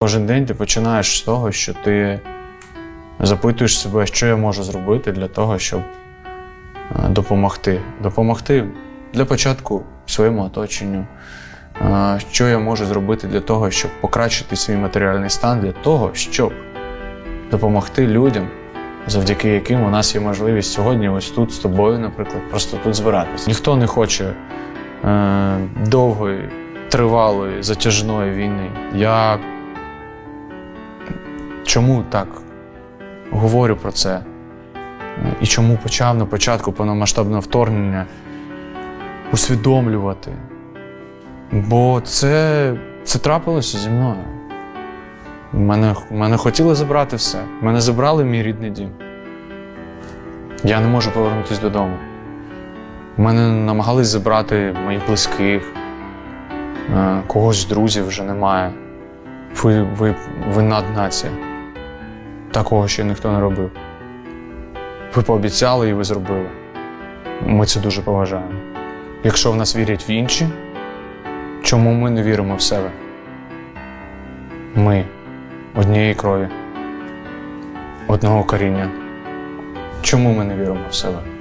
Кожен день ти починаєш з того, що ти запитуєш себе, що я можу зробити для того, щоб е, допомогти. Допомогти для початку своєму оточенню. Е, Що я можу зробити для того, щоб покращити свій матеріальний стан, для того, щоб допомогти людям, завдяки яким у нас є можливість сьогодні, ось тут з тобою, наприклад, просто тут збиратися. Ніхто не хоче е, довгої, тривалої, затяжної війни. Я чому так говорю про це? І чому почав на початку повномасштабного вторгнення усвідомлювати? Бо це, це трапилося зі мною. Мене, мене хотіли забрати все. Мене забрали мій рідний дім. Я не можу повернутися додому. Мене намагались забрати моїх близьких, е, когось з друзів вже немає. Ви, ви, ви наднація. Такого ще ніхто не робив. Ви пообіцяли і ви зробили. Ми це дуже поважаємо. Якщо в нас вірять в інші, чому ми не віримо в себе? Ми однієї крові, одного коріння. Чому ми не віримо в себе?